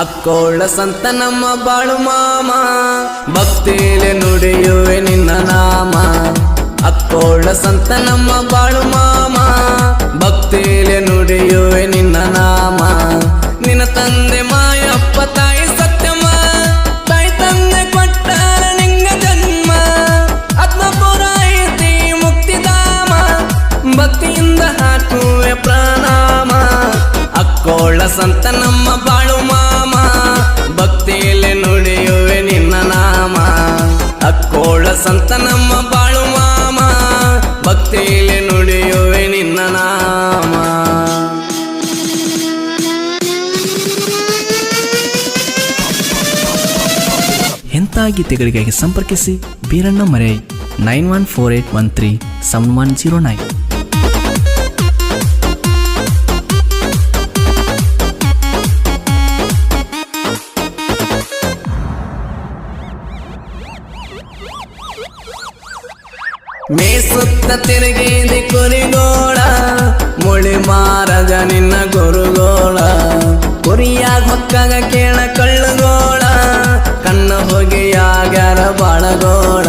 ಅಕ್ಕೋಳ ಸಂತ ನಮ್ಮ ಬಾಳು ಮಾಮ. ಭಕ್ತಿಲೆ ನುಡಿಯುವೆ ನಿನ್ನ ನಾಮ. ಅಕ್ಕೋಳ ಸಂತ ನಮ್ಮ ಬಾಳು ಮಾಮ. ಭಕ್ತಿಲೆ ನುಡಿಯುವೆ ನಿನ್ನ ನಾಮ. ನಿನ್ನ ತಂದೆ ಮಾಯಪ್ಪ, ತಾಯಿ ಸತ್ಯಮ್ಮ. ತಾಯಿ ತಂದೆ ಕೊಟ್ಟಾರ ನಿಂಗ ಜನ್ಮ. ಆತ್ಮಪುರ ಐತಿ ಮುಕ್ತಿಧಾಮ ಭಕ್ತಿಯಿಂದ ಹಾಕುವೆ ಪ್ರಾಣಾಮ. ಅಕ್ಕೋಳ ಸಂತ ನಮ್ಮ ಬಾಳು ಅಕ್ಕೋಳ ಸಂತ ನಮ್ಮ ಬಾಳು ಮಾಮ. ಭಕ್ತಿಯಲ್ಲಿ ನುಡಿಯುವೆ ನಿನ್ನ ನಾಮ. ಎಂಥ ಗೀತೆಗಳಿಗಾಗಿ ಸಂಪರ್ಕಿಸಿ, Beeranna ಮರೈ nine one four eight one three seven one zero nine. ಮೇಸುತ್ತ ತಿರುಗಿದಿ ಕುರಿಗೋಳ ಮುಳಿ ಮಾರಜ ನಿನ್ನ ಗುರುಗೋಳ. ಕುರಿಯಾಗ ಹೊಕ್ಕಾಗ ಕೇಳ ಕಳ್ಳುಗೋಳ ಕಣ್ಣ ಹೊಗೆಯಾಗ್ಯಾರ ಬಾಳಗೋಳ.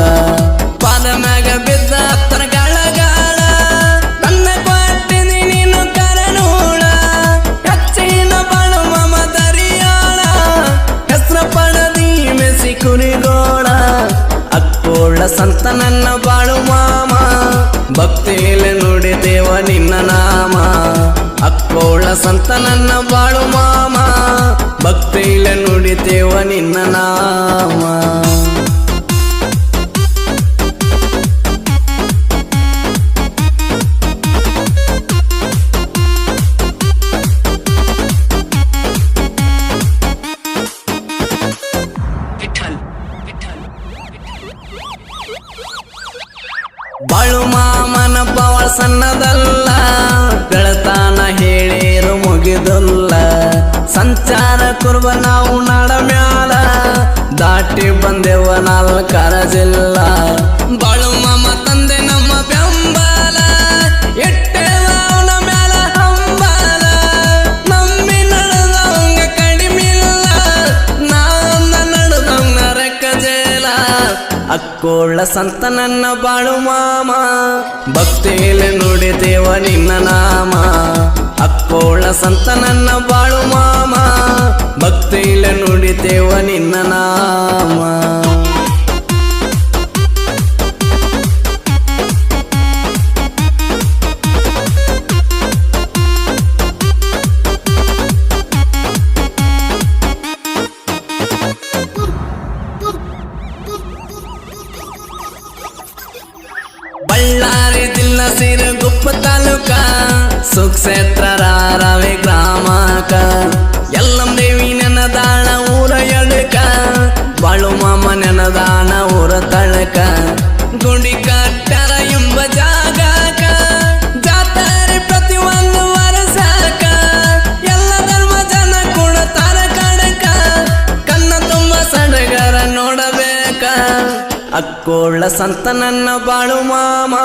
ನಿನ್ನ ನಾಮ. ಅಕ್ಕೋಳ ಸಂತ ನನ್ನ ಬಾಳು ಮಾಮ. ಭಕ್ತಿಯಲ್ಲಿ ನುಡಿತೇವ ನಿನ್ನ ನಾಮ. ಬಾಳು ಮಾಮನ ಪವಳ ಸಣ್ಣದಲ್ಲ, ಬೆಳತಾನ ಹೇಳಿರು ಮುಗಿದಲ್ಲ. ಸಂಚಾರ ಕುರ್ಬ ನಾವು ನಾಡ ಮ್ಯಾಲ, ದಾಟಿ ಬಂದೆವ ನಾಲ್ಕರ ಜಿಲ್ಲ. ಅಕ್ಕೋಳ ಸಂತ ನನ್ನ ಬಾಳು ಮಾಮ. ಭಕ್ತಿಯಲ್ಲಿ ನುಡಿದೇವ ನಿನ್ನ ನಾಮ. ಅಕ್ಕೋಳ ಸಂತ ನನ್ನ ಬಾಳು ಮಾಮ. ಭಕ್ತಿಯಲ್ಲಿ ನುಡಿದೇವ ನಿನ್ನ ನಾಮ. ಸುಕ್ಷೇತ್ರ ರಾರವೆ ಗ್ರಾಮಕ ಎಲ್ಲಂ ದೇವಿ ನೆನದಾಣ ಊರ ಎಡಕ. ಬಾಳು ಮಾಮ ನೆನದಾಣ ಊರ ತಳಕ. ಗುಡಿ ಅಕ್ಕೋಳ ಸಂತ ನನ್ನ ಬಾಳು ಮಾಮ.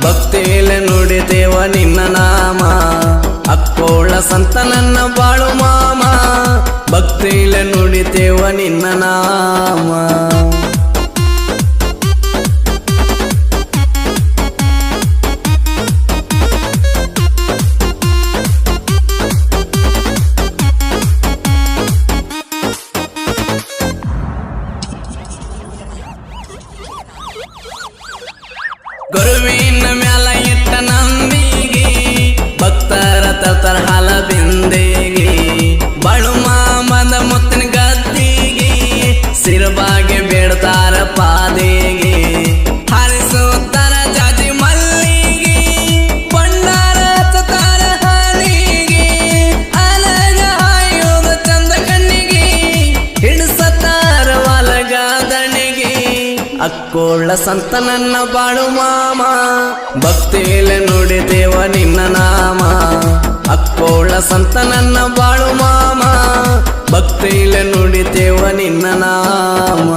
ಭಕ್ತಿಯಲ್ಲಿ ನುಡಿದೇವ ನಿನ್ನ ನಾಮ. ಅಕ್ಕೋಳ ಸಂತ ನನ್ನ ಬಾಳು ಮಾಮ. ಭಕ್ತಿಯಲ್ಲಿ ನುಡಿದೇವ ನಿನ್ನ ನಾಮ. ಅಕ್ಕೋಳ ಸಂತ ನನ್ನ ಬಾಳು ಮಾಮ. ಭಕ್ತಿಯಲ್ಲಿ ನುಡಿದೇವ ನಿನ್ನ ನಾಮ. ಅಕ್ಕೋಳ ಸಂತನನ್ನ ಬಾಳು ಮಾಮ. ಭಕ್ತಿಯಲ್ಲಿ ನುಡಿದೇವ ನಿನ್ನ ನಾಮ.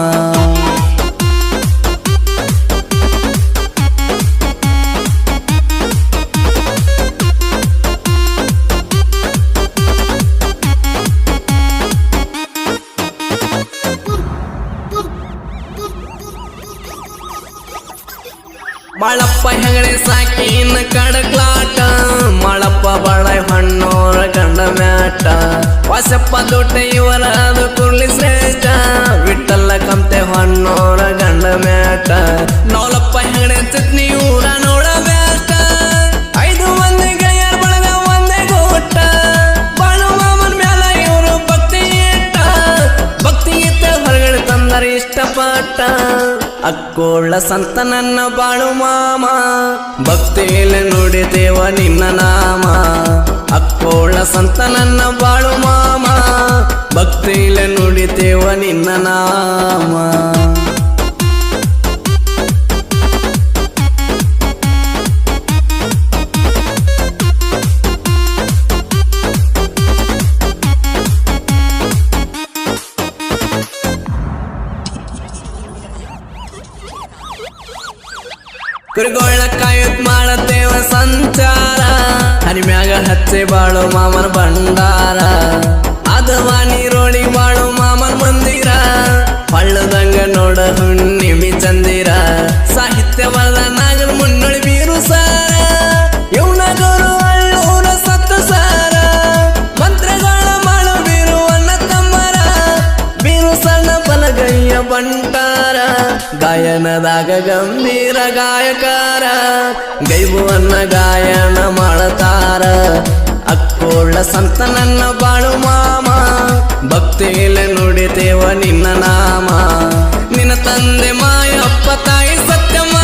ಬಾಳಪ್ಪ ಹೆಗಡೆ ಸಾಕಿನ ಕಡಕ್ಲಾಟ ಮಾಳಪ್ಪ ಬಾಳ ಹಣ್ಣೋರ ಕಂಡ ಮ್ಯಾಟ. ವಾಸಪ್ಪ ದೊಡ್ಡ ಇವರ ಅದು ಕುರ್ಲಿ ಶ್ರೇಷ್ಠ ವಿಠಲ್ಲ ಕಂತೆ ಹಣ್ಣೋರ ಗಂಡ ಮ್ಯಾಟ. ಅಕ್ಕೋಳ ಸಂತ ನನ್ನ ಬಾಳು ಮಾಮ. ಭಕ್ತಿಯಲ್ಲಿ ನುಡಿದೇವ ನಿನ್ನ ನಾಮ. ಅಕ್ಕೋಳ ಸಂತ ನನ್ನ ಬಾಳು ಮಾಮ. ಭಕ್ತಿಯಲ್ಲಿ ನುಡಿದೇವ ನಿನ್ನ ನಾಮ. ಕುರಿಗೋಳ ಕಾಯುತ್ ಮಾಡತೇವ ಸಂಚಾರ. ಹರಿಮ್ಯಾಗ ಹಚ್ಚೆ ಬಾಳು ಮಾಮನ ಭಂಡಾರ. ಅದವಾ ನೀರೋಳಿ ಬಾಳು ಮಾಮನ ಮಂದಿರ. ಪಳ್ಳದಂಗ ನೋಡ ಹುಣ್ಣಿಮಿ ಚಂದಿರ. ಸಾಹಿತ್ಯ ಬಲ್ಲ ನಾಗರ ಮುನ್ನೊಳಿ ಬೀರು ಸಾರ. ಇವನ ಅಳ್ಳೂರ ಸತ್ತ ಸಾರ. ಮಂತ್ರಗಳ ಮಾಡು ಬೀರು ತಮ್ಮರ ಬೀರು ಸಣ್ಣ ಬಲಗೈಯ ಬಂಟಾರ. ಗಾಯನದಾಗ ಗಂಭೀರ ಗಾಯಕಾರ ಗೈಬುವನ್ನ ಗಾಯನ ಮಾಡತಾರ. ಅಕ್ಕೋಳ ಸಂತ ನನ್ನ ಬಾಳು ಮಾಮ ಭಕ್ತಿಯಲ್ಲಿ ನುಡಿತೇವ ನಿನ್ನ ನಾಮ. ನಿನ್ನ ತಂದೆ ಮಾಯಪ್ಪ, ತಾಯಿ ಸತ್ಯಮ್ಮ,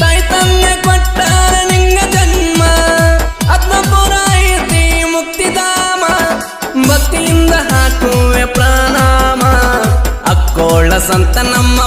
ತಾಯಿ ತಂದೆ ಕೊಟ್ಟಾರ ನಿನ್ನ ಜನ್ಮ. ಅದ್ಮಪುರ ಐತಿ ಮುಕ್ತಿಧಾಮ ಭಕ್ತಿಯಿಂದ ಹಾಕುವೆ ಪ್ರಾಣಾಮ. ಅಕ್ಕೋಳ ಸಂತ ನಮ್ಮ